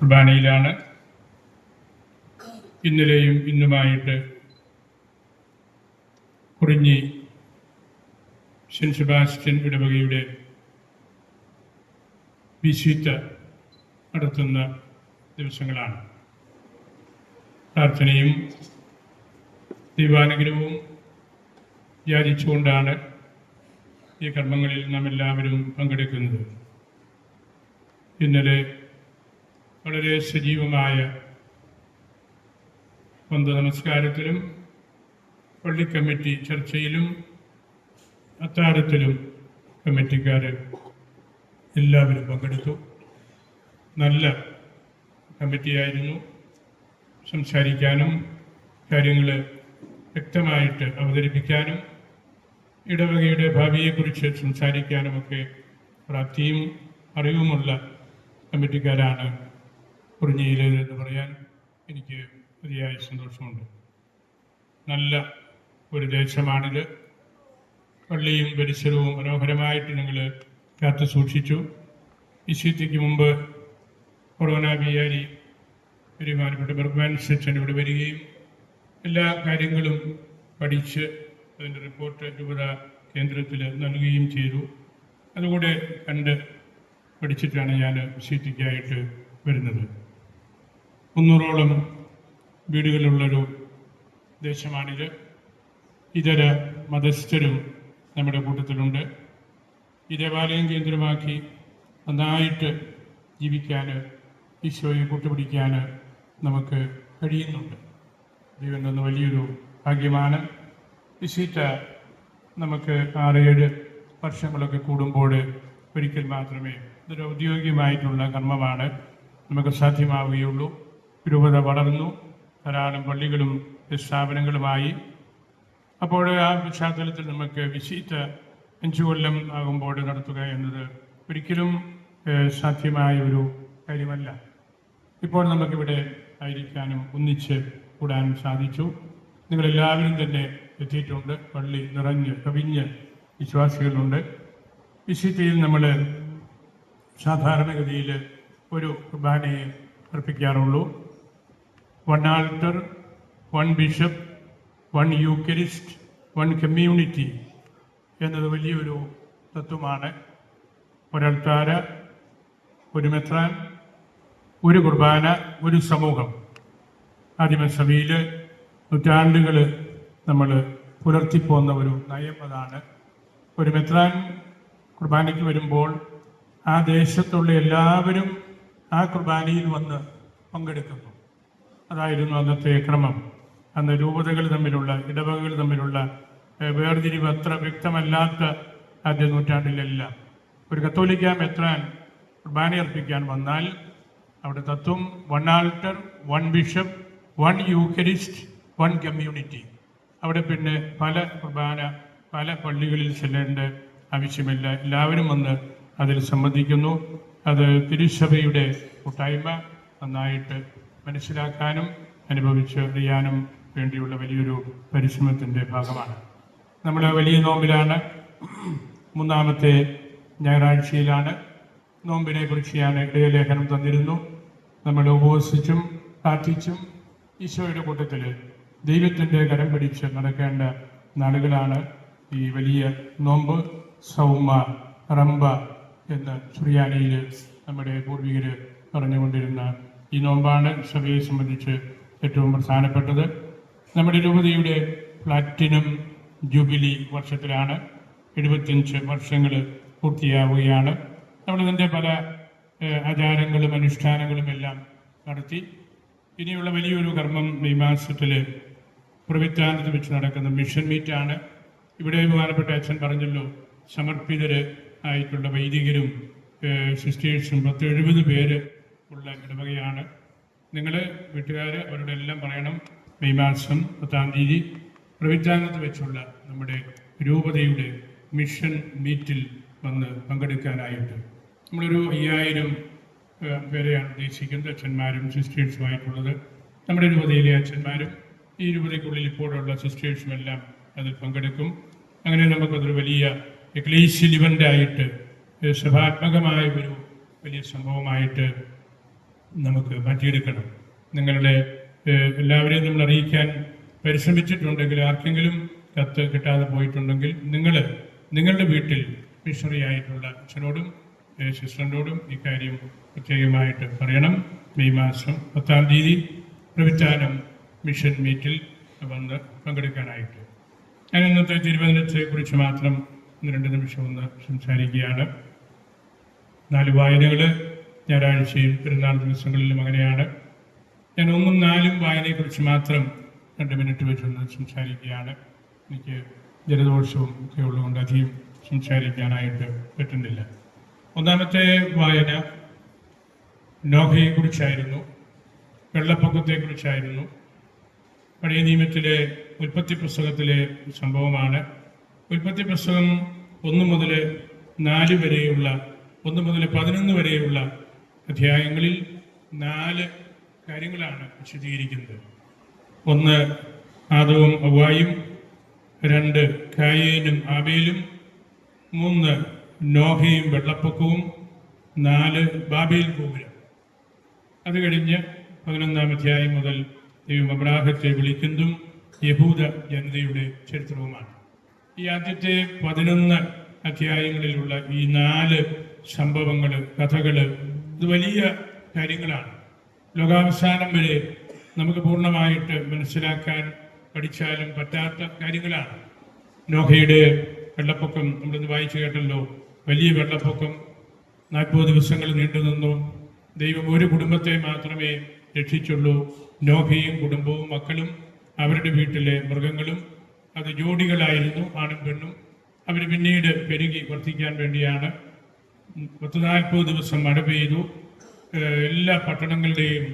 കുർബാനയിലാണ്. ഇന്നലെയും ഇന്നുമായിട്ട് കുറിഞ്ഞി saint Sebastian ഇടവകയുടെ വിശുദ്ധ നടത്തുന്ന ദിവസങ്ങളാണ്. പ്രാർത്ഥനയും ദൈവാനുഗ്രഹവും യാചിച്ചുകൊണ്ടാണ് ഈ കർമ്മങ്ങളിൽ നാം എല്ലാവരും പങ്കെടുക്കുന്നത്. ഇന്നലെ വളരെ സജീവമായ പന്ത് നമസ്കാരത്തിലും പള്ളി കമ്മിറ്റി ചർച്ചയിലും അത്താഴത്തിലും കമ്മിറ്റിക്കാർ എല്ലാവരും പങ്കെടുത്തു. നല്ല കമ്മിറ്റിയായിരുന്നു. സംസാരിക്കാനും കാര്യങ്ങൾ വ്യക്തമായിട്ട് അവതരിപ്പിക്കാനും ഇടവകയുടെ ഭാവിയെക്കുറിച്ച് സംസാരിക്കാനുമൊക്കെ പ്രാപ്തിയും അറിവുമുള്ള കമ്മിറ്റിക്കാരാണ് കുറിഞ്ഞിയിലേത് എന്ന് പറയാൻ എനിക്ക് അതിയായ സന്തോഷമുണ്ട്. നല്ല ഒരു ദേശമാണിത്. പള്ളിയും പരിസരവും മനോഹരമായിട്ട് ഞങ്ങൾ കാത്തു സൂക്ഷിച്ചു. വിശുദ്ധിക്ക് മുമ്പ് കൊറോണ വിയാരി പെരുമാനപ്പെട്ട ബർഗ്മാൻ സെക്ഷൻ ഇവിടെ വരികയും എല്ലാ കാര്യങ്ങളും പഠിച്ച് അതിന്റെ റിപ്പോർട്ട് രൂപത കേന്ദ്രത്തിൽ നൽകുകയും ചെയ്തു. അതുകൂടെ കണ്ട് പഠിച്ചിട്ടാണ് ഞാൻ സീറ്റിക്കായിട്ട് വരുന്നത്. മുന്നൂറോളം വീടുകളിലുള്ളൊരു ദേശമാണിത്. ഇതര മതസ്ഥരും നമ്മുടെ കൂട്ടത്തിലുണ്ട്. ഈ ദേവാലയം കേന്ദ്രമാക്കി നന്നായിട്ട് ജീവിക്കാൻ ഈശോയെ കൂട്ടുപിടിക്കാൻ നമുക്ക് കഴിയുന്നുണ്ട്. ദൈവം വലിയൊരു ഭാഗ്യമാണ്. വിശീറ്റ നമുക്ക് ആറേഴ് വർഷങ്ങളൊക്കെ കൂടുമ്പോൾ ഒരിക്കൽ മാത്രമേ ഇതൊരു ഔദ്യോഗികമായിട്ടുള്ള കർമ്മമാണ്. നമുക്ക് സാധ്യമാവുകയുള്ളൂ. രൂപത വളർന്നു. ധാരാളം പള്ളികളും സ്ഥാപനങ്ങളുമായി അപ്പോൾ ആ പശ്ചാത്തലത്തിൽ നമുക്ക് വിശീറ്റ അഞ്ചു കൊല്ലം ആകുമ്പോൾ നടത്തുക എന്നത് ഒരിക്കലും സാധ്യമായ ഒരു കാര്യമല്ല. ഇപ്പോൾ നമുക്കിവിടെ ആയിരിക്കാനും ഒന്നിച്ച് കൂടാനും സാധിച്ചു. നിങ്ങളെല്ലാവരും തന്നെ എത്തിയിട്ടുണ്ട്. പള്ളി നിറഞ്ഞ് കവിഞ്ഞ് വിശ്വാസികളുണ്ട്. വിശുദ്ധിയിൽ നമ്മൾ സാധാരണഗതിയിൽ ഒരു കുർബാനയെ അർപ്പിക്കാറുള്ളൂ. One altar one bishop one Eucharist, one community എന്നത് വലിയൊരു തത്വമാണ്. ഒരൾത്താര ഒരു മെത്രാൻ ഒരു കുർബാന ഒരു സമൂഹം. ആദിമസഭയിൽ നൂറ്റാണ്ടുകൾ നമ്മൾ പുലർത്തിപ്പോന്ന ഒരു നയം അതാണ്. ഒരു മെത്രാൻ കുർബാനയ്ക്ക് വരുമ്പോൾ ആ ദേശത്തുള്ള എല്ലാവരും ആ കുർബാനയിൽ വന്ന് പങ്കെടുക്കുന്നു. അതായിരുന്നു അന്നത്തെ ക്രമം. അന്ന് രൂപതകൾ തമ്മിലുള്ള ഇടവകകൾ തമ്മിലുള്ള വേർതിരിവ് അത്ര വ്യക്തമല്ലാത്ത ആദ്യ നൂറ്റാണ്ടിലെല്ലാം. ഒരു കത്തോലിക്ക മെത്രാൻ കുർബാന അർപ്പിക്കാൻ വന്നാൽ അവിടെ തത്വം one altar one bishop one Eucharist one community. അവിടെ പിന്നെ പല കുർബാന പല പള്ളികളിൽ ചെല്ലേണ്ട ആവശ്യമില്ല. എല്ലാവരും വന്ന് അതിൽ സംബന്ധിക്കുന്നു. അത് തിരുസഭയുടെ കൂട്ടായ്മ നന്നായിട്ട് മനസ്സിലാക്കാനും അനുഭവിച്ച് അറിയാനും വേണ്ടിയുള്ള വലിയൊരു പരിശ്രമത്തിന്റെ ഭാഗമാണ്. നമ്മൾ വലിയ നോമ്പിലാണ്. മൂന്നാമത്തെ ഞായറാഴ്ചയിലാണ്. നോമ്പിനെ കുറിച്ച് ഞാൻ ഇടയലേഖനം തന്നിരുന്നു. നമ്മൾ ഉപവസിച്ചും പ്രാർത്ഥിച്ചും ഈശോയുടെ കൂട്ടത്തിൽ ദൈവത്തിന്റെ കരം പിടിച്ച് നടക്കേണ്ട നാളുകളാണ് ഈ വലിയ നോമ്പ്. സൗമ റംബ എന്ന് സുറിയാനിയിൽ നമ്മുടെ പൂർവികർ പറഞ്ഞുകൊണ്ടിരുന്ന ഈ നോമ്പാണ് സഭയെ സംബന്ധിച്ച് ഏറ്റവും പ്രധാനപ്പെട്ടത്. നമ്മുടെ രൂപതയുടെ പ്ലാറ്റിനം ജൂബിലി വർഷത്തിലാണ്. എഴുപത്തിയഞ്ച് വർഷങ്ങൾ പൂർത്തിയാവുകയാണ്. നമ്മളിതിന്റെ പല ആചാരങ്ങളും അനുഷ്ഠാനങ്ങളും എല്ലാം നടത്തി. ഇനിയുള്ള വലിയൊരു കർമ്മം മെയ് മാസത്തിൽ പ്രവിത്താനത്ത് വെച്ച് നടക്കുന്ന മിഷൻ മീറ്റാണ്. ഇവിടെ ബഹുമാനപ്പെട്ട അച്ഛൻ പറഞ്ഞല്ലോ സമർപ്പിതർ ആയിട്ടുള്ള വൈദികരും സിസ്റ്റേഴ്സും പത്ത് എഴുപത് പേര് ഉള്ള ഇടവകയാണ്. നിങ്ങൾ വീട്ടുകാർ അവരോട് എല്ലാം പറയണം. മെയ് മാസം പത്താം തീയതി പ്രവിറ്റാംഗത്ത് വെച്ചുള്ള നമ്മുടെ രൂപതയുടെ മിഷൻ മീറ്റിൽ വന്ന് പങ്കെടുക്കാനായിട്ട്. നമ്മളൊരു അയ്യായിരം പേരെയാണ് ഉദ്ദേശിക്കുന്നത്. അച്ഛന്മാരും സിസ്റ്റേഴ്സുമായിട്ടുള്ളത് നമ്മുടെ രൂപതയിലെ അച്ഛന്മാരും ഈ രൂപതയ്ക്കുള്ളിൽ ഇപ്പോഴുള്ള സിസ്റ്റേഴ്സും എല്ലാം അതിൽ പങ്കെടുക്കും. അങ്ങനെ നമുക്കതൊരു വലിയ എക്ലീഷ്യൽ ഇവന്റായിട്ട് സഭാത്മകമായ ഒരു വലിയ സംഭവമായിട്ട് നമുക്ക് മാറ്റിയെടുക്കണം. നിങ്ങളുടെ എല്ലാവരെയും നമ്മൾ അറിയിക്കാൻ പരിശ്രമിച്ചിട്ടുണ്ടെങ്കിൽ ആർക്കെങ്കിലും കത്ത് കിട്ടാതെ പോയിട്ടുണ്ടെങ്കിൽ നിങ്ങൾ നിങ്ങളുടെ വീട്ടിൽ മിഷണറി ആയിട്ടുള്ള അച്ഛനോടും സിസ്റ്ററിനോടും ഇക്കാര്യം പ്രത്യേകമായിട്ട് പറയണം. മെയ് മാസം പത്താം തീയതി പ്രവിധാനം മിഷൻ മീറ്റിൽ വന്ന് പങ്കെടുക്കാനായിട്ട്. ഞാൻ ഇന്നത്തെ തിരുവനന്തപുരത്തെ കുറിച്ച് മാത്രം ഒന്ന് രണ്ട് നിമിഷം ഒന്ന് സംസാരിക്കുകയാണ്. നാല് വായനകൾ ഞായറാഴ്ചയും പെരുന്നാൾ ദിവസങ്ങളിലും അങ്ങനെയാണ്. ഞാൻ ഒന്നും നാലും വായനയെക്കുറിച്ച് മാത്രം രണ്ട് മിനിറ്റ് വെച്ചൊന്ന് സംസാരിക്കുകയാണ്. എനിക്ക് ജലദോഷവും ഒക്കെ ഉള്ളതുകൊണ്ട് അധികം സംസാരിക്കാനായിട്ട് പറ്റുന്നില്ല. ഒന്നാമത്തെ വായന നോഹയെക്കുറിച്ചായിരുന്നു. വെള്ളപ്പൊക്കത്തെക്കുറിച്ചായിരുന്നു. പഴയ നിയമത്തിലെ ഉൽപ്പത്തി പുസ്തകത്തിലെ സംഭവമാണ്. ഉൽപ്പത്തി പുസ്തകം ഒന്ന് മുതൽ നാല് വരെയുള്ള ഒന്ന് മുതൽ പതിനൊന്ന് വരെയുള്ള അധ്യായങ്ങളിൽ നാല് കാര്യങ്ങളാണ് വിശദീകരിക്കുന്നത്. ഒന്ന് ആദവും അവ്വായും രണ്ട് കായേനും ആബേലും. മൂന്ന് നോഹയും വെള്ളപ്പൊക്കവും. നാല് ബാബേൽ ഗോപുരം. അത് കഴിഞ്ഞ് പതിനൊന്നാം അധ്യായം മുതൽ ദൈവം അബ്രാഹത്തെ വിളിക്കുന്നതും യഹൂദ ജനതയുടെ ചരിത്രവുമാണ്. ഈ ആദ്യത്തെ പതിനൊന്ന് അധ്യായങ്ങളിലുള്ള ഈ നാല് സംഭവങ്ങൾ കഥകൾ ഇത് വലിയ കാര്യങ്ങളാണ്. ലോകാവസാനം വരെ നമുക്ക് പൂർണമായിട്ട് മനസ്സിലാക്കാൻ പഠിച്ചാലും പറ്റാത്ത കാര്യങ്ങളാണ്. നോഹയുടെ വെള്ളപ്പൊക്കം നമ്മളിന്ന് വായിച്ചു കേട്ടല്ലോ. വലിയ വെള്ളപ്പൊക്കം നാൽപ്പത് ദിവസങ്ങൾ നീണ്ടുനിന്നു ദൈവം ഒരു കുടുംബത്തെ മാത്രമേ രക്ഷിച്ചുള്ളൂ. നോഹയും കുടുംബവും മക്കളും അവരുടെ വീട്ടിലെ മൃഗങ്ങളും അത് ജോഡികളായിരുന്നു ആണും പെണ്ണും. അവർ പിന്നീട് പെരുകി വർദ്ധിക്കാൻ വേണ്ടിയാണ് പത്ത് നാൽപ്പത് ദിവസം മഴ പെയ്തു. എല്ലാ പട്ടണങ്ങളുടെയും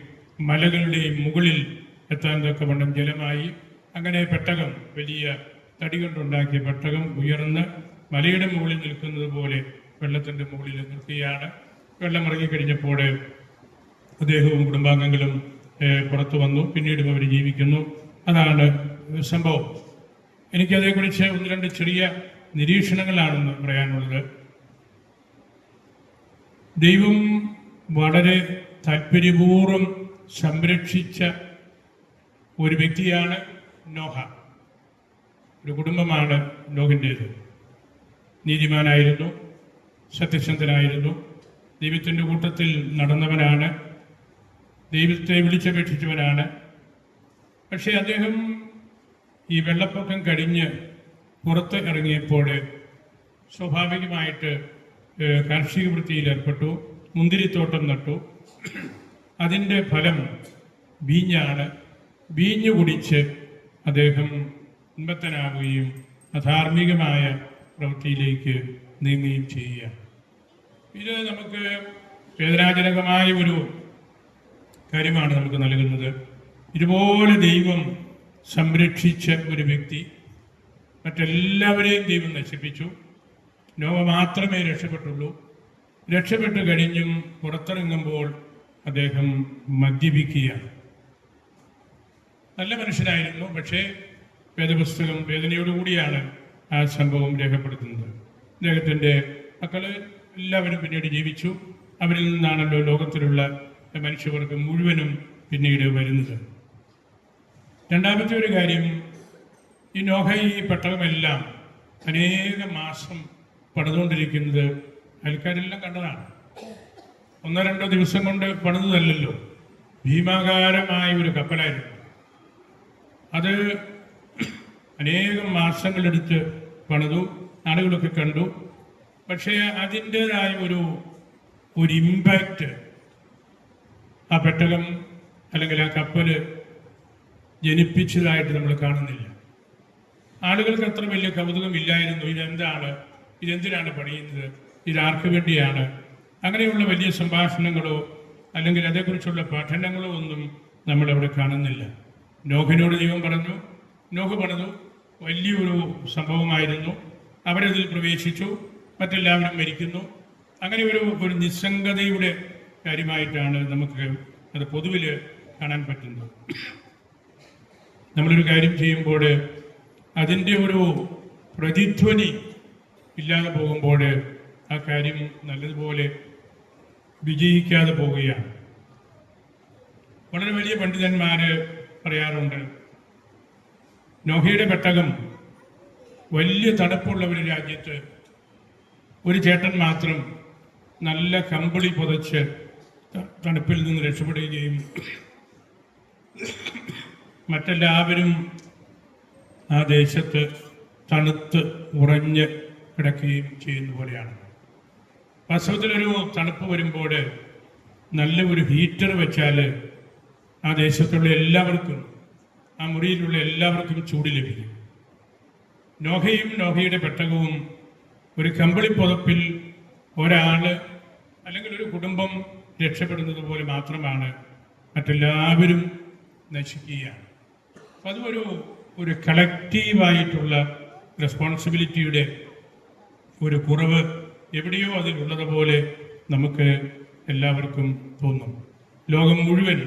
മലകളുടെയും മുകളിൽ എത്താൻ തക്കവണ്ണം ജലമായി. അങ്ങനെ പെട്ടകം വലിയ തടി കൊണ്ടുണ്ടാക്കിയ പെട്ടകം ഉയർന്ന് മലയുടെ മുകളിൽ നിൽക്കുന്നത് പോലെ വെള്ളത്തിന്റെ മുകളിൽ നിൽക്കുകയാണ്. വെള്ളം ഇറങ്ങിക്കഴിഞ്ഞപ്പോൾ അദ്ദേഹവും കുടുംബാംഗങ്ങളും പുറത്തു വന്നു. പിന്നീടും അവർ ജീവിക്കുന്നു. അതാണ് സംഭവം. എനിക്കതേക്കുറിച്ച് ഒന്ന് രണ്ട് ചെറിയ നിരീക്ഷണങ്ങളാണെന്ന് പറയാനുള്ളത്. ദൈവം വളരെ താല്പര്യപൂർവം സംരക്ഷിച്ച ഒരു വ്യക്തിയാണ് നോഹ. ഒരു കുടുംബമാണ് നോഹിന്റേത് നീതിമാനായിരുന്നു സത്യസന്ധനായിരുന്നു ദൈവത്തിന്റെ കൂട്ടത്തിൽ നടന്നവനാണ് ദൈവത്തെ വിളിച്ചപേക്ഷിച്ചവനാണ്. പക്ഷേ അദ്ദേഹം ഈ വെള്ളപ്പൊക്കം കഴിഞ്ഞ് പുറത്ത് ഇറങ്ങിയപ്പോൾ സ്വാഭാവികമായിട്ട് കാർഷിക വൃത്തിയിൽ ഏർപ്പെട്ടു മുന്തിരിത്തോട്ടം നട്ടു. അതിന്റെ ഫലം വീഞ്ഞാണ് വീഞ്ഞു കുടിച്ച് അദ്ദേഹം ഉന്മത്തനാവുകയും അധാർമികമായ പ്രവൃത്തിയിലേക്ക് നീങ്ങുകയും ചെയ്യുക. ഇത് നമുക്ക് വേദനാജനകമായ ഒരു കാര്യമാണ് നമുക്ക് നൽകുന്നത്. ഇതുപോലെ ദൈവം സംരക്ഷിച്ച ഒരു വ്യക്തി മറ്റെല്ലാവരെയും ദൈവം നശിപ്പിച്ചു. നോവ മാത്രമേ രക്ഷപ്പെട്ടുള്ളൂ. രക്ഷപ്പെട്ടു കഴിഞ്ഞും പുറത്തിറങ്ങുമ്പോൾ അദ്ദേഹം മദ്യപിക്കുകയാണ്. നല്ല മനുഷ്യനായിരുന്നു പക്ഷേ വേദപുസ്തകം വേദനയോടുകൂടിയാണ് ആ സംഭവം രേഖപ്പെടുത്തുന്നത്. അദ്ദേഹത്തിന്റെ മക്കൾ എല്ലാവരും പിന്നീട് ജീവിച്ചു. അവരിൽ നിന്നാണല്ലോ ലോകത്തിലുള്ള മനുഷ്യവർഗം മുഴുവനും പിന്നീട് വരുന്നത്. രണ്ടാമത്തെ ഒരു കാര്യം ഈ നോഹ ഈ പെട്ടകമെല്ലാം അനേക മാസം പണിതുകൊണ്ടിരിക്കുന്നത് അയൽക്കാരെല്ലാം കണ്ടതാണ്. ഒന്നോ രണ്ടോ ദിവസം കൊണ്ട് പണിതല്ലല്ലോ ഭീമാകാരമായ ഒരു കപ്പലായിരുന്നു. അത് അനേകം മാസങ്ങളെടുത്ത് പണിതു ആളുകളൊക്കെ കണ്ടു. പക്ഷേ അതിന്റെതായ ഒരു ഒരു ഇമ്പാക്റ്റ് ആ പെട്ടകം അല്ലെങ്കിൽ ആ കപ്പൽ ജനിപ്പിച്ചതായിട്ട് നമ്മൾ കാണുന്നില്ല. ആളുകൾക്ക് അത്ര വലിയ കൗതുകം ഇല്ലായിരുന്നു ഇതെന്താണ്? ഇതെന്തിനാണ് പണിയുന്നത്? ഇതാർക്ക് വേണ്ടിയാണ്? അങ്ങനെയുള്ള വലിയ സംഭാഷണങ്ങളോ അല്ലെങ്കിൽ അതേക്കുറിച്ചുള്ള പഠനങ്ങളോ ഒന്നും നമ്മളവിടെ കാണുന്നില്ല. നോഹിനോട് ദൈവം പറഞ്ഞു നോഹ് പറഞ്ഞു വലിയൊരു സംഭവമായിരുന്നു. അവരതിൽ പ്രവേശിച്ചു മറ്റെല്ലാവരും മരിക്കുന്നു. അങ്ങനെ ഒരു ഒരു നിസ്സംഗതയുടെ കാര്യമായിട്ടാണ് നമുക്ക് അത് പൊതുവിൽ കാണാൻ പറ്റുന്നത്. നമ്മളൊരു കാര്യം ചെയ്യുമ്പോൾ അതിന്റെ ഒരു പ്രതിധ്വനി ഇല്ലാതെ പോകുമ്പോൾ ആ കാര്യം നല്ലതുപോലെ വിജയിക്കാതെ പോവുകയാണ് വളരെ വലിയ പണ്ഡിതന്മാര് പറയാറുണ്ട് നോഹയുടെ പെട്ടകം വലിയ തണുപ്പുള്ള ഒരു രാജ്യത്ത് ഒരു ചേട്ടൻ മാത്രം നല്ല കമ്പിളി പുതച്ച് തണുപ്പിൽ നിന്ന് രക്ഷപ്പെടുകയും മറ്റെല്ലാവരും ആ ദേശത്ത് തണുത്ത് ഉറഞ്ഞ് കിടക്കുകയും ചെയ്യുന്ന പോലെയാണ്. വാസ്തവത്തിലൊരു തണുപ്പ് വരുമ്പോൾ നല്ല ഒരു ഹീറ്റർ വെച്ചാൽ ആ ദേശത്തുള്ള എല്ലാവർക്കും ആ മുറിയിലുള്ള എല്ലാവർക്കും ചൂട് ലഭിക്കും. നോഹയും നോഹയുടെ പെട്ടകവും ഒരു കമ്പിളി പുതപ്പിൽ ഒരാൾ അല്ലെങ്കിൽ ഒരു കുടുംബം രക്ഷപ്പെടുന്നത് പോലെ മാത്രമാണ് മറ്റെല്ലാവരും നശിക്കുകയാണ്. അപ്പം അതും ഒരു ഒരു കളക്റ്റീവായിട്ടുള്ള റെസ്പോൺസിബിലിറ്റിയുടെ ഒരു കുറവ് എവിടെയോ അതിലുള്ളതുപോലെ നമുക്ക് എല്ലാവർക്കും തോന്നും. ലോകം മുഴുവൻ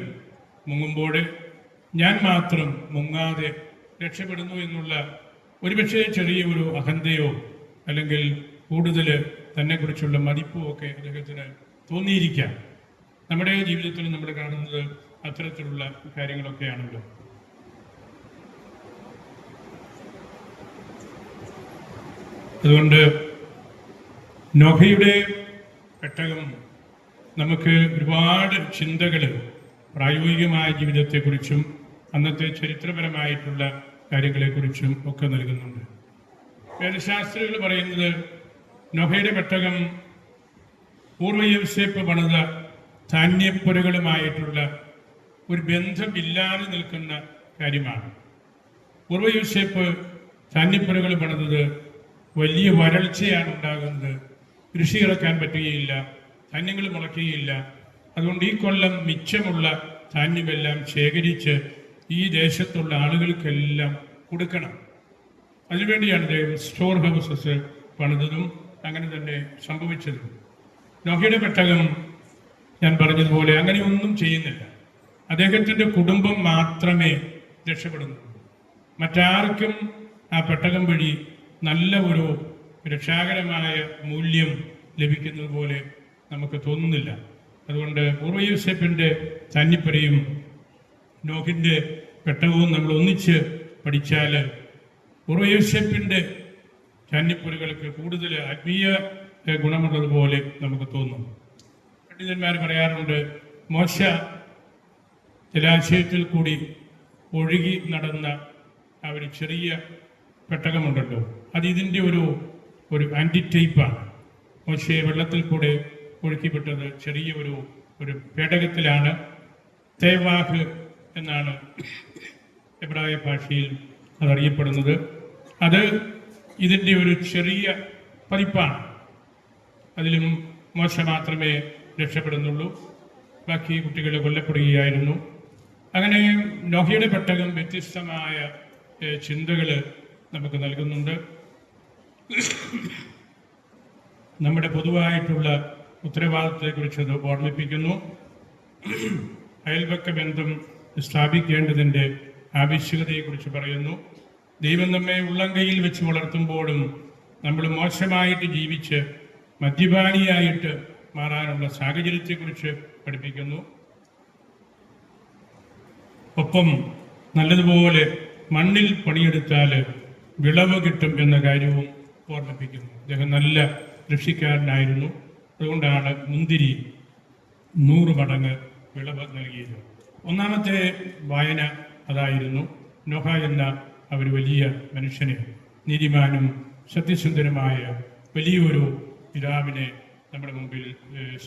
മുങ്ങുമ്പോൾ ഞാൻ മാത്രം മുങ്ങാതെ രക്ഷപ്പെടുന്നു എന്നുള്ള ഒരുപക്ഷെ ചെറിയ ഒരു അഹന്തയോ അല്ലെങ്കിൽ കൂടുതൽ തന്നെക്കുറിച്ചുള്ള മതിപ്പോ ഒക്കെ അദ്ദേഹത്തിന് തോന്നിയിരിക്കാം. നമ്മുടെ ജീവിതത്തിൽ നമ്മൾ കാണുന്നത് അത്തരത്തിലുള്ള കാര്യങ്ങളൊക്കെയാണല്ലോ. അതുകൊണ്ട് നോഹയുടെ പെട്ടകം നമുക്ക് ഒരുപാട് ചിന്തകൾ പ്രായോഗികമായ ജീവിതത്തെക്കുറിച്ചും അന്നത്തെ ചരിത്രപരമായിട്ടുള്ള കാര്യങ്ങളെക്കുറിച്ചും ഒക്കെ നൽകുന്നുണ്ട്. വേദശാസ്ത്രികൾ പറയുന്നത് നോഭയുടെ പെട്ടകം പൂർവയോസേപ്പ് പണിത ധാന്യപ്പുരകളുമായിട്ടുള്ള ഒരു ബന്ധമില്ലാതെ നിൽക്കുന്ന കാര്യമാണ്. പൂർവയോസേപ്പ് ധാന്യപ്പുരകൾ പണിതത് വലിയ വരൾച്ചയാണ് ഉണ്ടാകുന്നത്. കൃഷി ഇറക്കാൻ പറ്റുകയില്ല ധാന്യങ്ങൾ മുളയ്ക്കുകയില്ല. അതുകൊണ്ട് ഈ കൊല്ലം മിച്ചമുള്ള ധാന്യമെല്ലാം ശേഖരിച്ച് ഈ ദേശത്തുള്ള ആളുകൾക്കെല്ലാം കൊടുക്കണം. അതിനുവേണ്ടിയാണ് അദ്ദേഹം സ്റ്റോർ ഹൗസസ് പണിതതും അങ്ങനെ തന്നെ സംഭവിച്ചതും. നോഹയുടെ പെട്ടകം ഞാൻ പറഞ്ഞതുപോലെ അങ്ങനെ ഒന്നും ചെയ്യുന്നില്ല. അദ്ദേഹത്തിന്റെ കുടുംബം മാത്രമേ രക്ഷപ്പെടുന്നുള്ളൂ. മറ്റാർക്കും ആ പെട്ടകം വഴി നല്ല ഒരു രക്ഷാകരമായ മൂല്യം ലഭിക്കുന്നത് പോലെ നമുക്ക് തോന്നുന്നില്ല. അതുകൊണ്ട് പൂർവ യൂസഫിന്റെ തന്നിപ്പരയും നോഹിന്റെ പെട്ടകവും നമ്മൾ ഒന്നിച്ച് പഠിച്ചാൽ പൂർവ യൂസഫിന്റെ ധാന്യപ്പുരകൾക്ക് കൂടുതൽ ആത്മീയ ഗുണമുള്ളതുപോലെ നമുക്ക് തോന്നും. പണ്ഡിതന്മാർ പറയാറുണ്ട് മോശ ജലാശയത്തിൽ കൂടി ഒഴുകി നടന്ന ആ ഒരു ചെറിയ പെട്ടകമുണ്ടല്ലോ. അത് ഇതിന്റെ ഒരു ഒരു ആന്റി ടൈപ്പാണ് പക്ഷേ വെള്ളത്തിൽ കൂടെ ഒഴുക്കിപ്പെട്ടത് ചെറിയ ഒരു ഒരു പേടകത്തിലാണ്. തേവാഹ് എന്നാണ് എബ്രായ ഭാഷയിൽ അതറിയപ്പെടുന്നത്. അത് ഇതിന്റെ ഒരു ചെറിയ പതിപ്പാണ്. അതിലും മോശ മാത്രമേ രക്ഷപ്പെടുന്നുള്ളൂ. ബാക്കി കുട്ടികൾ കൊല്ലപ്പെടുകയായിരുന്നു. അങ്ങനെ നോഹയുടെ പെട്ടകം വ്യത്യസ്തമായ ചിന്തകൾ നമുക്ക് നൽകുന്നുണ്ട്. നമ്മുടെ പൊതുവായിട്ടുള്ള ഉത്തരവാദിത്തത്തെക്കുറിച്ച് ഓർമ്മിപ്പിക്കുന്നു. അയൽപക്ക ബന്ധം സ്ഥാപിക്കേണ്ടതിന്റെ ആവശ്യകതയെക്കുറിച്ച് പറയുന്നു. ദൈവം നമ്മെ ഉള്ളംകൈയിൽ വെച്ച് വളർത്തുമ്പോഴും നമ്മൾ മോശമായിട്ട് ജീവിച്ച് മദ്യപാനിയായിട്ട് മാറാനുള്ള സാഹചര്യത്തെക്കുറിച്ച് പഠിപ്പിക്കുന്നു. ഒപ്പം നല്ലതുപോലെ മണ്ണിൽ പണിയെടുത്താൽ വിളവ് കിട്ടും എന്ന കാര്യവും ഓർമ്മിപ്പിക്കുന്നു. അദ്ദേഹം നല്ല കൃഷിക്കാരനായിരുന്നു. അതുകൊണ്ടാണ് മുന്തിരി നൂറ് മടങ്ങ് വിളവ് നൽകിയത്. ഒന്നാമത്തെ വായന അതായിരുന്നു. നോഹ എന്ന ആ ഒരു വലിയ മനുഷ്യനെ നീതിമാനും സത്യസുന്ദരമായ വലിയൊരു പിതാവിനെ നമ്മുടെ മുമ്പിൽ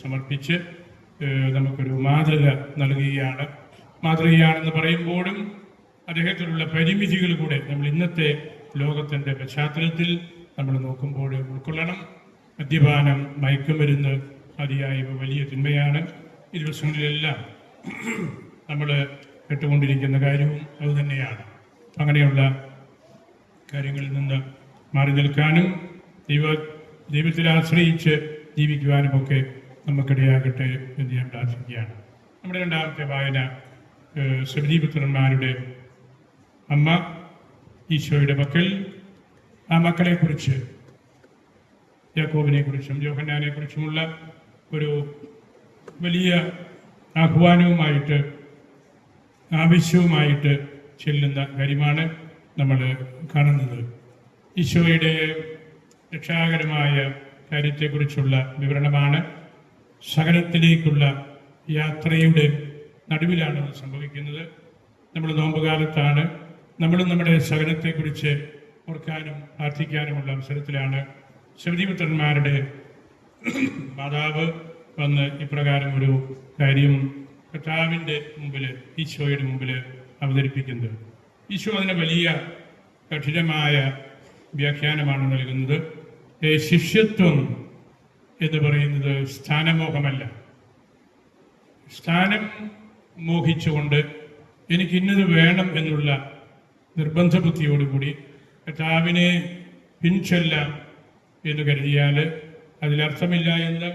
സമർപ്പിച്ച് നമുക്കൊരു മാതൃക നൽകുകയാണ്. മാതൃകയാണെന്ന് പറയുമ്പോഴും അദ്ദേഹത്തിലുള്ള പരിമിതികൾ കൂടെ നമ്മൾ ഇന്നത്തെ ലോകത്തിന്റെ പശ്ചാത്തലത്തിൽ നമ്മൾ നോക്കുമ്പോൾ ഉൾക്കൊള്ളണം. മദ്യപാനം മയക്കുമരുന്ന് അതിയായ വലിയ തിന്മയാണ്. ഈ ദിവസങ്ങളിലെല്ലാം നമ്മൾ കേട്ടുകൊണ്ടിരിക്കുന്ന കാര്യവും അതുതന്നെയാണ് അങ്ങനെയുള്ള കാര്യങ്ങളിൽ നിന്ന് മാറി നിൽക്കാനും ദൈവ ദൈവത്തിൽ ആശ്രയിച്ച് ജീവിക്കുവാനുമൊക്കെ നമുക്കിടയാകട്ടെ എന്ന് ഞാൻ പ്രാർത്ഥിക്കുകയാണ്. നമ്മുടെ രണ്ടാമത്തെ വായന ഏഹ്, അമ്മ ഈശോയുടെ മക്കൾ ആ മക്കളെക്കുറിച്ച് യാക്കോബിനെ കുറിച്ചും ജോഹന്നാനെ കുറിച്ചുമുള്ള ഒരു വലിയ ആഹ്വാനവുമായിട്ട് ആവശ്യവുമായിട്ട് ചെല്ലുന്ന കാര്യമാണ് നമ്മൾ കാണുന്നത്. ഈശോയുടെ രക്ഷാകരമായ കാര്യത്തെക്കുറിച്ചുള്ള വിവരണമാണ്. സകലത്തിലേക്കുള്ള യാത്രയുടെ നടുവിലാണ് സംഭവിക്കുന്നത്. നമ്മൾ നോമ്പുകാലത്താണ്. നമ്മളും നമ്മുടെ സഹനത്തെക്കുറിച്ച് ഓർക്കാനും പ്രാർത്ഥിക്കാനുമുള്ള അവസരത്തിലാണ് ശബരിപുത്രന്മാരുടെ മാതാവ് വന്ന് ഇപ്രകാരം ഒരു കാര്യം കർത്താവിന്റെ മുമ്പിൽ ഈശോയുടെ മുമ്പിൽ അവതരിപ്പിക്കുന്നത്. ഈശോ അതിന് വലിയ കഠിനമായ വ്യാഖ്യാനമാണ് നൽകുന്നത്. ശിഷ്യത്വം എന്ന് പറയുന്നത് സ്ഥാനമോഹമല്ല. സ്ഥാനം മോഹിച്ചുകൊണ്ട് എനിക്കിന്നത് വേണം എന്നുള്ള നിർബന്ധ ബുദ്ധിയോടുകൂടി കർത്താവിനെ പിൻചൊല്ലാം എന്ന് കരുതിയാൽ അതിലർത്ഥമില്ല എന്ന്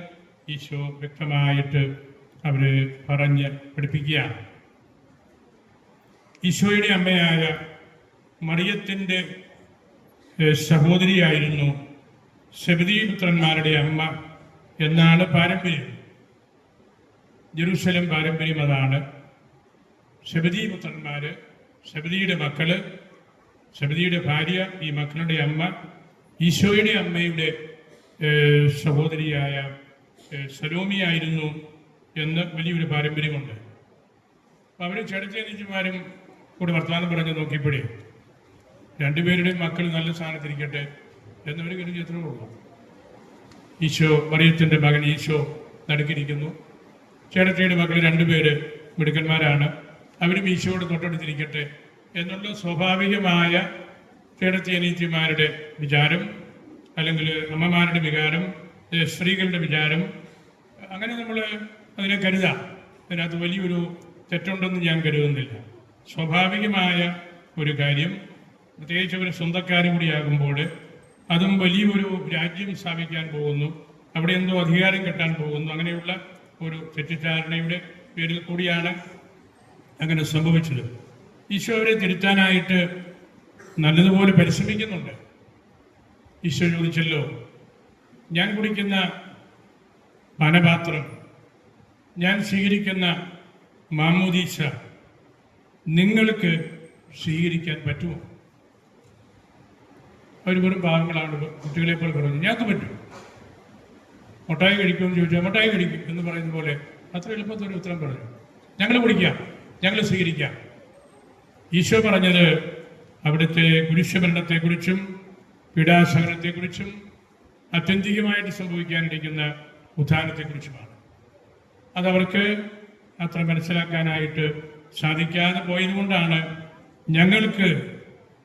ഈശോ വ്യക്തമായിട്ട് അവർ പറഞ്ഞ് പഠിപ്പിക്കുകയാണ്. ഈശോയുടെ അമ്മയായ മറിയത്തിന്റെ സഹോദരിയായിരുന്നു ശബദീപുത്രന്മാരുടെ അമ്മ എന്നാണ് പാരമ്പര്യം. ജെറൂസലം പാരമ്പര്യം അതാണ്. ശബദീപുത്രന്മാർ ശബദിയുടെ മക്കൾ ശബദിയുടെ ഭാര്യ ഈ മക്കളുടെ അമ്മ ഈശോയുടെ അമ്മയുടെ സഹോദരിയായ സലോമിയായിരുന്നു എന്ന് വലിയൊരു പാരമ്പര്യമുണ്ട്. അവർ ചേട്ടച്ചേനിച്ചുമാരും കൂടെ വർത്തമാനം പറഞ്ഞ് നോക്കിയപ്പോഴേ രണ്ടുപേരുടെയും മക്കൾ നല്ല സ്ഥാനത്തിരിക്കട്ടെ എന്നവർ കരുതി എത്ര ഉള്ളൂ. ഈശോ മറിയത്തിന്റെ മകൻ ഈശോ നടുക്കിരിക്കുന്നു. ചേട്ടത്തിയുടെ മക്കൾ രണ്ടുപേര് മിടുക്കന്മാരാണ്. അവരും ഈശോയോട് തൊട്ടടുത്തിരിക്കട്ടെ എന്നുള്ള സ്വാഭാവികമായ ചേട്ടത്തിയനീത്തിമാരുടെ വിചാരം അല്ലെങ്കിൽ അമ്മമാരുടെ വികാരം സ്ത്രീകളുടെ വിചാരം അങ്ങനെ നമ്മൾ അതിനെ കരുതാം. അതിനകത്ത് വലിയൊരു തെറ്റുണ്ടെന്ന് ഞാൻ കരുതുന്നില്ല. സ്വാഭാവികമായ ഒരു കാര്യം പ്രത്യേകിച്ച് ഒരു സ്വന്തക്കാരും കൂടിയാകുമ്പോൾ അതും വലിയൊരു രാജ്യം സ്ഥാപിക്കാൻ പോകുന്നു അവിടെ എന്തോ അധികാരം കിട്ടാൻ പോകുന്നു അങ്ങനെയുള്ള ഒരു തെറ്റിദ്ധാരണയുടെ പേരിൽ കൂടിയാണ് അങ്ങനെ സംഭവിച്ചത്. ഈശോ അവരെ തിരുത്താനായിട്ട് നല്ലതുപോലെ പരിശ്രമിക്കുന്നുണ്ട്. ഈശോ ചോദിച്ചല്ലോ ഞാൻ കുടിക്കുന്ന പാനപാത്രം ഞാൻ സ്വീകരിക്കുന്ന മാമോദീശ നിങ്ങൾക്ക് സ്വീകരിക്കാൻ പറ്റുമോ? അവർ വെറും പാവങ്ങളാണ്. കുട്ടികളെ പോലെ പറഞ്ഞു ഞങ്ങൾക്ക് പറ്റും. മുട്ടായി കഴിക്കുമെന്ന് ചോദിച്ചാൽ മുട്ടായി കഴിക്കും എന്ന് പറയുന്ന പോലെ അത്ര എളുപ്പത്തിൽ ഉത്തരം പറഞ്ഞു. ഞങ്ങൾ കുടിക്കാം ഞങ്ങൾ സ്വീകരിക്കാം. ഈശോ പറഞ്ഞത് അവിടുത്തെ കുരിശുമരണത്തെക്കുറിച്ചും പീഡാസഹനത്തെക്കുറിച്ചും അത്യന്തികമായിട്ട് സംഭവിക്കാനിരിക്കുന്ന ഉത്ഥാനത്തെക്കുറിച്ചുമാണ് അതവർക്ക് അത്ര മനസ്സിലാക്കാനായിട്ട് സാധിക്കാതെ പോയതുകൊണ്ടാണ് ഞങ്ങൾക്ക്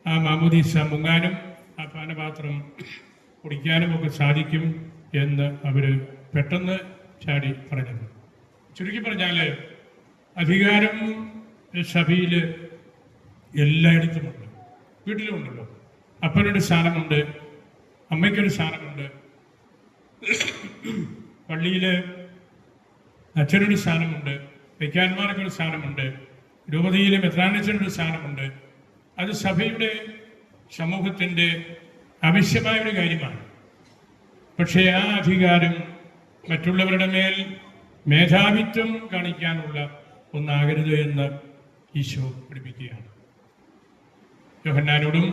ആ മാമുദീസ മുങ്ങാനും ആ പാനപാത്രം കുടിക്കാനും ഒക്കെ സാധിക്കും എന്ന് അവർ പെട്ടെന്ന് ചാടി പറഞ്ഞത്. ചുരുക്കി പറഞ്ഞാൽ അധികാരം സഭയിൽ എല്ലായിടത്തുമുണ്ട് വീട്ടിലുമുണ്ടല്ലോ അപ്പനൊരു സ്ഥാനമുണ്ട്. അമ്മയ്ക്കൊരു സ്ഥാനമുണ്ട്. പള്ളിയിൽ അച്ഛനൊരു സ്ഥാനമുണ്ട്. വൈക്കാന്മാർക്കൊരു സ്ഥാനമുണ്ട്. രൂപതയിലെ മെത്രാനച്ഛനൊരു സ്ഥാനമുണ്ട്. അത് സഭയുടെ സമൂഹത്തിന്റെ ആവശ്യമായ ഒരു കാര്യമാണ്. പക്ഷേ ആ അധികാരം മറ്റുള്ളവരുടെ മേൽ മേധാവിത്വം കാണിക്കാനുള്ള ഒന്നാകരുത് എന്ന് ഈശോ പഠിപ്പിക്കുകയാണ്. യോഹന്നാനോടും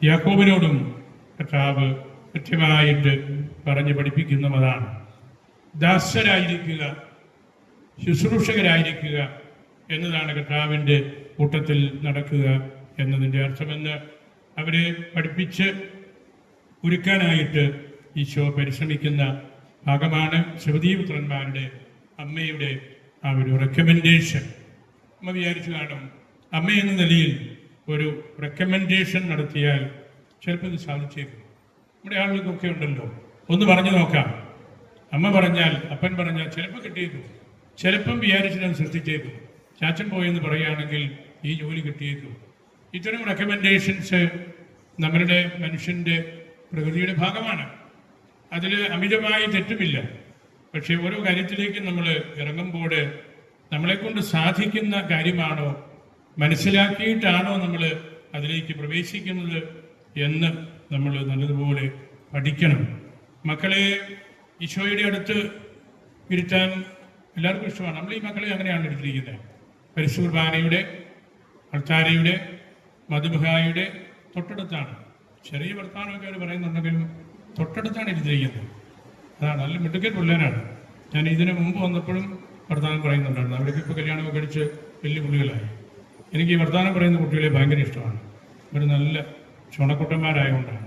യാക്കോബിനോടും കർത്താവ് കൃത്യമായിട്ട് പറഞ്ഞു പഠിപ്പിക്കുന്നതാണ് ദാസരായിരിക്കുക ശുശ്രൂഷകരായിരിക്കുക എന്നതാണ് കർത്താവിന്റെ കൂട്ടത്തിൽ നടക്കുക എന്നതിന്റെ അർത്ഥമെന്ന് അവരെ പഠിപ്പിച്ച് ഒരുക്കാനായിട്ട് ഈശോ പരിശ്രമിക്കുന്ന ഭാഗമാണ് ശിവദീപുത്രന്മാരുടെ അമ്മയുടെ ആ ഒരു റെക്കമെൻഡേഷൻ അമ്മ വിചാരിച്ചു കാണും അമ്മ എന്ന നിലയിൽ ഒരു റെക്കമെൻഡേഷൻ നടത്തിയാൽ ചിലപ്പോൾ ഇത് സാധിച്ചേക്കും. നമ്മുടെ ആളുകൾക്കൊക്കെ ഉണ്ടല്ലോ. ഒന്ന് പറഞ്ഞു നോക്കാം. അമ്മ പറഞ്ഞാൽ അപ്പൻ പറഞ്ഞാൽ ചിലപ്പോൾ കിട്ടിയേക്കും. ചിലപ്പം വിചാരിച്ചിട്ട് സൃഷ്ടിച്ചേക്കും. ചാച്ചൻ പോയെന്ന് പറയുകയാണെങ്കിൽ ഈ ജോലി കിട്ടിയേക്കും. ഇത്തരം റെക്കമെൻഡേഷൻസ് നമ്മളുടെ മനുഷ്യന്റെ പ്രകൃതിയുടെ ഭാഗമാണ്. അതിൽ അമിതമായി തെറ്റുമില്ല. പക്ഷേ ഓരോ കാര്യത്തിലേക്കും നമ്മൾ ഇറങ്ങുമ്പോൾ നമ്മളെക്കൊണ്ട് സാധിക്കുന്ന കാര്യമാണോ മനസ്സിലാക്കിയിട്ടാണോ നമ്മൾ അതിലേക്ക് പ്രവേശിക്കുന്നത് എന്ന് നമ്മൾ നല്ലതുപോലെ പഠിക്കണം. മക്കളെ ഈശോയുടെ അടുത്ത് ഇരുത്താൻ എല്ലാവർക്കും ഇഷ്ടമാണ്. നമ്മൾ ഈ മക്കളെ അങ്ങനെയാണ് എടുത്തിരിക്കുന്നത്. പരിശുർബാനയുടെ അൾത്താരയുടെ മധുബഹായുടെ തൊട്ടടുത്താണ്. ചെറിയ വർത്തമാനമൊക്കെ അവർ പറയുന്നുണ്ടെങ്കിലും തൊട്ടടുത്താണ് ഇരുത്തിരിക്കുന്നത് അതാണ്. നല്ല മിടുക്കൻ പിള്ളേരാണ്. ഞാൻ ഇതിനു മുമ്പ് വന്നപ്പോഴും വർത്തമാനം പറയുന്നുണ്ടായിരുന്നു. അവർക്ക് ഇപ്പോൾ കല്യാണമൊക്കെ കഴിച്ച് വലിയ പുള്ളികളായി. എനിക്ക് ഈ വർത്തമാനം പറയുന്ന കുട്ടികളെ ഭയങ്കര ഇഷ്ടമാണ്. ഇവർ നല്ല ചുണക്കുട്ടന്മാരായതുകൊണ്ടാണ്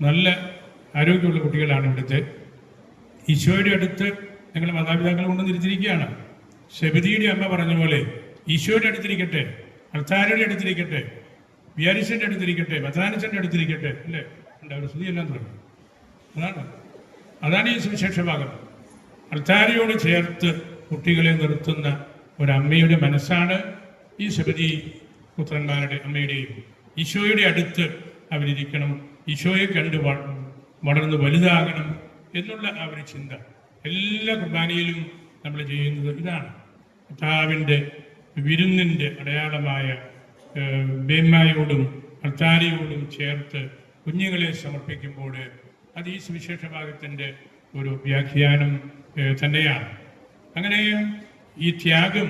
നല്ല ആരോഗ്യമുള്ള കുട്ടികളാണ് ഇവിടുത്തെ. ഈശോയുടെ അടുത്ത് ഞങ്ങൾ മാതാപിതാക്കൾ തിരിച്ചിരിക്കുകയാണ്. ശബരിയുടെ അമ്മ പറഞ്ഞ പോലെ ഈശോയുടെ അടുത്തിരിക്കട്ടെ അർത്ഥാരയുടെ അടുത്തിരിക്കട്ടെ വിയാരിച്ചന്റെ അടുത്തിരിക്കട്ടെ ബഥാനിച്ചന്റെ അടുത്തിരിക്കട്ടെ അല്ലേ? ഉണ്ട് അവർ സ്തുതിയെല്ലാം തുടങ്ങി. അതാണ് അതാണ് ഈ സുവിശേഷ ഭാഗം അർത്ഥാരയോട് ചേർത്ത് കുട്ടികളെ നിർത്തുന്ന ഒരമ്മയുടെ മനസ്സാണ് ഈ ശബരി പുത്രന്മാരുടെ അമ്മയുടെയും ഈശോയുടെ അടുത്ത് അവരിരിക്കണം. ഈശോയെ കണ്ട് വളർന്ന് വലുതാകണം എന്നുള്ള ആ ഒരു ചിന്ത എല്ലാ കുർബാനയിലും നമ്മൾ ചെയ്യുന്നത് ഇതാണ്. കർത്താവിന്റെ വിരുന്നിന്റെ അടയാളമായ ബേമ്മായോടും ഭർത്താരിയോടും ചേർത്ത് കുഞ്ഞുങ്ങളെ സമർപ്പിക്കുമ്പോൾ അത് ഈ സുവിശേഷ ഭാഗത്തിന്റെ ഒരു വ്യാഖ്യാനം തന്നെയാണ്. അങ്ങനെ ഈ ത്യാഗം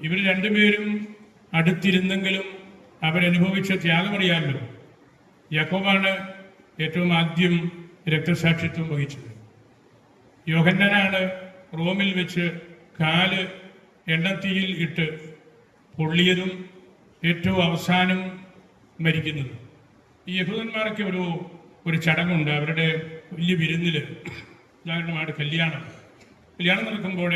ഇവർ രണ്ടുപേരും അടുത്തിരുന്നെങ്കിലും അവരനുഭവിച്ച ത്യാഗമറിയാമല്ലോ. യാക്കോബാണ് ഏറ്റവും ആദ്യം രക്തസാക്ഷിത്വം വഹിച്ചത്. യോഹന്നനാണ് റോമിൽ വെച്ച് കാൽ എണ്ണത്തീയിൽ ഇട്ട് പൊള്ളിയതും ഏറ്റവും അവസാനം മരിക്കുന്നത്. ഈ യഹൂദന്മാർക്ക് ഒരു ഒരു ചടങ്ങുണ്ട്. അവരുടെ വലിയ വിരുന്നിൽ ഉദാഹരണമായിട്ട് കല്യാണം. കല്യാണം നടക്കുമ്പോൾ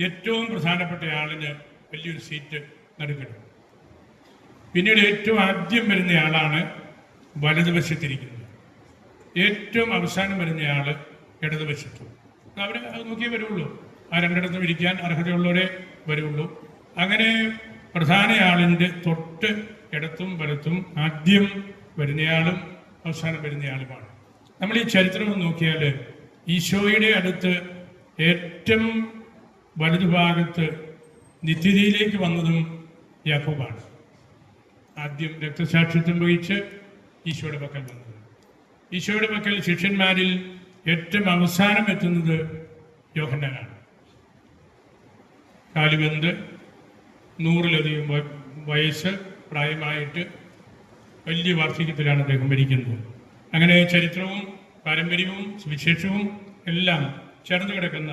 ഏറ്റവും പ്രധാനപ്പെട്ട ആളിന് വലിയൊരു സീറ്റ് നൽകണം. പിന്നീട് ഏറ്റവും ആദ്യം വരുന്നയാളാണ് വലതുവശത്തിരിക്കുന്നത്. ഏറ്റവും അവസാനം വരുന്നയാൾ ഇടതുവശത്ത്. അവർ നോക്കിയേ വരുള്ളൂ. ആ രണ്ടിടത്തും ഇരിക്കാൻ അർഹതയുള്ളവരെ വരുള്ളൂ. അങ്ങനെ പ്രധാന ആളിന്റെ തൊട്ട് ഇടത്തും വലത്തും ആദ്യം വരുന്നയാളും അവസാനം വരുന്നയാളുമാണ്. നമ്മൾ ഈ ചരിത്രം നോക്കിയാൽ ഈശോയുടെ അടുത്ത് ഏറ്റവും വലതുഭാഗത്ത് നിത്യതയിലേക്ക് വന്നതും യാക്കോബാണ്. ആദ്യം രക്തസാക്ഷിത്വം വഹിച്ച് ഈശോയുടെ പക്കൽ വന്നത്. ഈശോയുടെ പക്കൽ ശിഷ്യന്മാരിൽ ഏറ്റവും അവസാനം എത്തുന്നത് യോഹന്നാനാണ്. കാലുവെന്ത് നൂറിലധികം വയസ്സ് പ്രായമായിട്ട് വലിയ വാർദ്ധക്യത്തിലാണ് അദ്ദേഹം ഭരിക്കുന്നത് അങ്ങനെ ചരിത്രവും പാരമ്പര്യവും സുവിശേഷവും എല്ലാം ചേർന്ന് കിടക്കുന്ന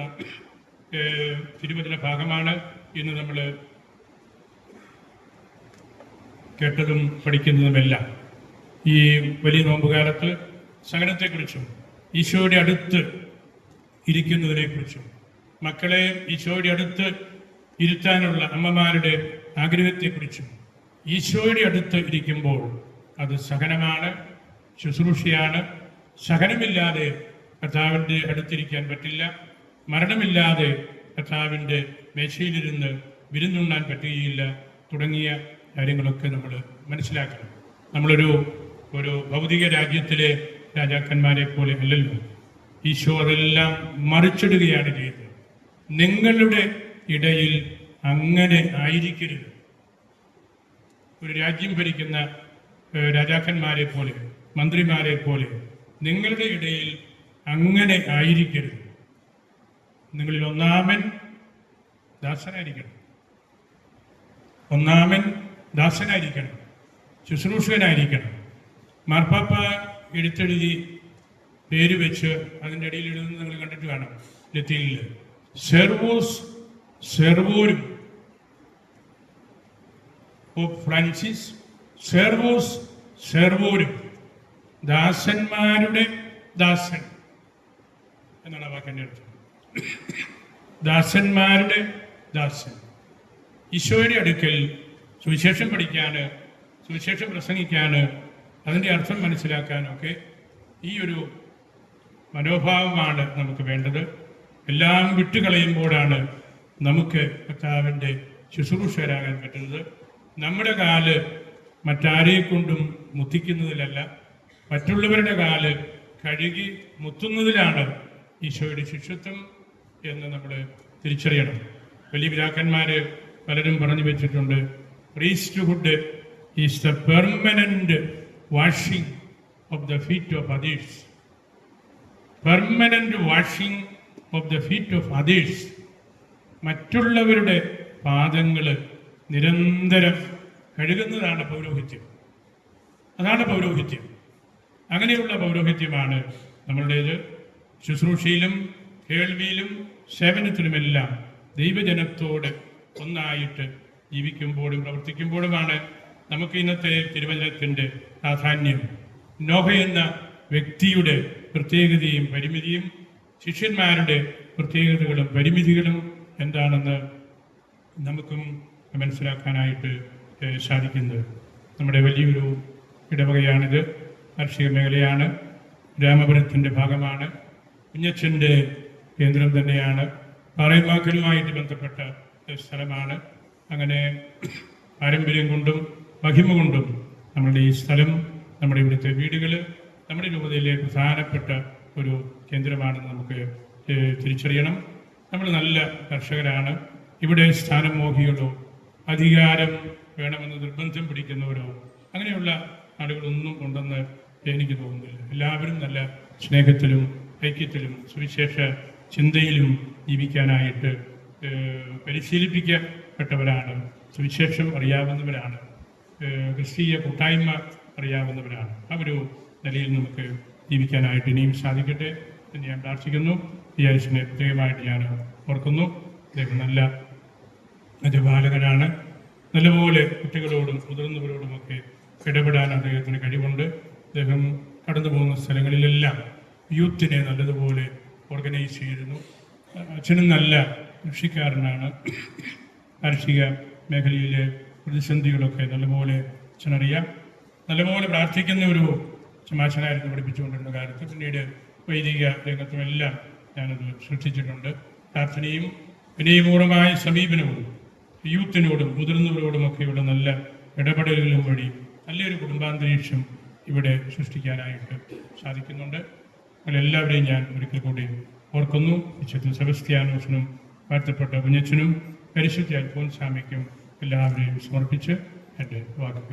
തിരുവചന ഭാഗമാണ് ഇന്ന് നമ്മൾ കേട്ടതും പഠിക്കുന്നതുമെല്ലാം. ഈ വലിയ നോമ്പുകാലത്ത് സഹനത്തെക്കുറിച്ചും ഈശോയുടെ അടുത്ത് ഇരിക്കുന്നതിനെക്കുറിച്ചും മക്കളെ ഈശോയുടെ അടുത്ത് ഇരുത്താനുള്ള അമ്മമാരുടെ ആഗ്രഹത്തെക്കുറിച്ചും ഈശോയുടെ അടുത്ത് ഇരിക്കുമ്പോൾ അത് സഹനമാണ് ശുശ്രൂഷയാണ്. സഹനമില്ലാതെ കർത്താവിന്റെ അടുത്തിരിക്കാൻ പറ്റില്ല. മരണമില്ലാതെ കർത്താവിന്റെ മേശയിലിരുന്ന് വിരുന്നുണ്ണാൻ പറ്റുകയില്ല തുടങ്ങിയ കാര്യങ്ങളൊക്കെ നമ്മൾ മനസ്സിലാക്കണം. നമ്മളൊരു ഒരു ഭൗതിക രാജ്യത്തിലെ രാജാക്കന്മാരെ പോലെ അല്ലല്ലോ. ഈശോ അതെല്ലാം മറിച്ചിടുകയാണ് ചെയ്തത്. നിങ്ങളുടെ ഇടയിൽ അങ്ങനെ ആയിരിക്കരുത്. ഒരു രാജ്യം ഭരിക്കുന്ന രാജാക്കന്മാരെ പോലെ മന്ത്രിമാരെ പോലെ നിങ്ങളുടെ ഇടയിൽ അങ്ങനെ ആയിരിക്കരുത്. നിങ്ങളിൽ ഒന്നാമൻ ദാസനായിരിക്കണം. ഒന്നാമൻ ദാസനായിരിക്കണം. ശുശ്രൂഷകനായിരിക്കണം. മാർപ്പാപ്പ എഴുത്തെഴുതി പേര് വെച്ച് അതിന്റെ ഇടയിൽ എഴുതുന്നത് നിങ്ങൾ കണ്ടിട്ട് കാണാം. ലത്തീനിൽ സെർവോസ് സെർവോരും പോപ്പ് ഫ്രാൻസിസ് സെർവോസ് സെർവോരും ദാസന്മാരുടെ ദാസൻ. എന്നാണ് വാക്കിന്റെ അർത്ഥം. ദാസന്മാരുടെ ദാസൻ. ഈശോയുടെ അടുക്കൽ സുവിശേഷം പഠിക്കാന് സുവിശേഷം പ്രസംഗിക്കാന് അതിന്റെ അർത്ഥം മനസ്സിലാക്കാനൊക്കെ ഈ ഒരു മനോഭാവമാണ് നമുക്ക് വേണ്ടത്. എല്ലാം വിട്ടുകളയുമ്പോഴാണ് നമുക്ക് കർത്താവിന്റെ ശുശ്രൂഷകരാകാൻ പറ്റുന്നത്. നമ്മുടെ കാൽ മറ്റാരെ കൊണ്ടും മുത്തിക്കുന്നതിലല്ല മറ്റുള്ളവരുടെ കാൽ കഴുകി മുത്തുന്നതിലാണ് ഈശോയുടെ ശിഷ്യത്വം. എന്ന് നമ്മൾ തിരിച്ചറിയണം. വലിയ പിതാക്കന്മാർ പലരും പറഞ്ഞു വെച്ചിട്ടുണ്ട് priesthood is the permanent washing of the feet of others permanent washing of the feet of others മറ്റുള്ളവരുടെ പാദങ്ങൾ നിരന്തരം കഴുകുന്നതാണ് പൗരോഹിത്യം. അതാണ് പൗരോഹിത്യം. അങ്ങനെയുള്ള പൗരോഹിത്യമാണ് നമ്മളുടേത്. ശുശ്രൂഷയിലും കേൾവിയിലും സേവനത്തിലുമെല്ലാം ദൈവജനത്തോട് ഒന്നായിട്ട് ജീവിക്കുമ്പോഴും പ്രവർത്തിക്കുമ്പോഴുമാണ് നമുക്ക് ഇന്നത്തെ തിരുവചനത്തിന്റെ പ്രാധാന്യം. നോഹ എന്ന വ്യക്തിയുടെ പ്രത്യേകതയും പരിമിതിയും ശിഷ്യന്മാരുടെ പ്രത്യേകതകളും പരിമിതികളും എന്താണെന്ന് നമുക്കും മനസ്സിലാക്കാനായിട്ട് സാധിക്കുന്നത്. നമ്മുടെ വലിയൊരു ഇടവകയാണിത്. കാർഷിക മേഖലയാണ്. രാമപുരത്തിന്റെ ഭാഗമാണ്. കുഞ്ഞച്ചന്റെ കേന്ദ്രം തന്നെയാണ്. പാറയമാക്കലുമായിട്ട് ബന്ധപ്പെട്ട സ്ഥലമാണ്. അങ്ങനെ പാരമ്പര്യം കൊണ്ടും മഹിമ കൊണ്ടും നമ്മുടെ ഈ സ്ഥലം നമ്മുടെ ഇവിടുത്തെ വീടുകൾ നമ്മുടെ രൂപതയിലെ പ്രധാനപ്പെട്ട ഒരു കേന്ദ്രമാണെന്ന് നമുക്ക് തിരിച്ചറിയണം. നമ്മൾ നല്ല കർഷകരാണ്. ഇവിടെ സ്ഥാനമോഹികളോ അധികാരം വേണമെന്ന് നിർബന്ധം പിടിക്കുന്നവരോ അങ്ങനെയുള്ള ആളുകളൊന്നും ഉണ്ടെന്ന് എനിക്ക് തോന്നുന്നില്ല. എല്ലാവരും നല്ല സ്നേഹത്തിലും ഐക്യത്തിലും സുവിശേഷ ചിന്തയിലും ജീവിക്കാനായിട്ട് പരിശീലിപ്പിക്കപ്പെട്ടവരാണ് സുവിശേഷം അറിയാവുന്നവരാണ് ക്രിസ്തീയ കൂട്ടായ്മ അറിയാവുന്നവരാണ്. ആ ഒരു നിലയിൽ നമുക്ക് ജീവിക്കാനായിട്ട് ഇനിയും സാധിക്കട്ടെ എന്ന് ഞാൻ പ്രാർത്ഥിക്കുന്നു. വിചാരിച്ചിനെ പ്രത്യേകമായിട്ട് ഞാൻ ഓർക്കുന്നു. അദ്ദേഹം നല്ല ബാലകനാണ് നല്ലപോലെ കുട്ടികളോടും മുതിർന്നവരോടുമൊക്കെ ഇടപെടാൻ അദ്ദേഹത്തിന് കഴിവുണ്ട്. അദ്ദേഹം കടന്നു പോകുന്ന സ്ഥലങ്ങളിലെല്ലാം യൂത്തിനെ നല്ലതുപോലെ ഓർഗനൈസ് ചെയ്തിരുന്നു. അച്ഛനും നല്ല കൃഷിക്കാരനാണ്. കാർഷിക മേഖലയിലെ പ്രതിസന്ധികളൊക്കെ നല്ലപോലെ അച്ഛനറിയാം. നല്ലപോലെ പ്രാർത്ഥിക്കുന്ന ഒരു ചമാശനായിരുന്നു പഠിപ്പിച്ചുകൊണ്ടിരുന്ന കാലത്ത് പിന്നീട് വൈദിക രംഗത്തുമെല്ലാം ഞാനത് ശ്രദ്ധിച്ചിട്ടുണ്ട്. പ്രാർത്ഥനയും വിനയപൂർവമായ സമീപനവും യൂത്തിനോടും മുതിർന്നവരോടുമൊക്കെയുള്ള നല്ല ഇടപെടലുകളും വഴി നല്ലൊരു കുടുംബാന്തരീക്ഷം ഇവിടെ സൃഷ്ടിക്കാനായിട്ട് സാധിക്കുന്നുണ്ട്. എല്ലാവരെയും ഞാൻ ഒരിക്കൽ കൂടി ഓർക്കുന്നു. വിശുദ്ധ സെബസ്ത്യാനോസിനും വാഴ്ത്തപ്പെട്ട കുഞ്ഞച്ചനും പരിശുദ്ധ അൽഫോൻസാമിക്കും എല്ലാവരെയും സമർപ്പിച്ച് എന്റെ വാക്കുകൾ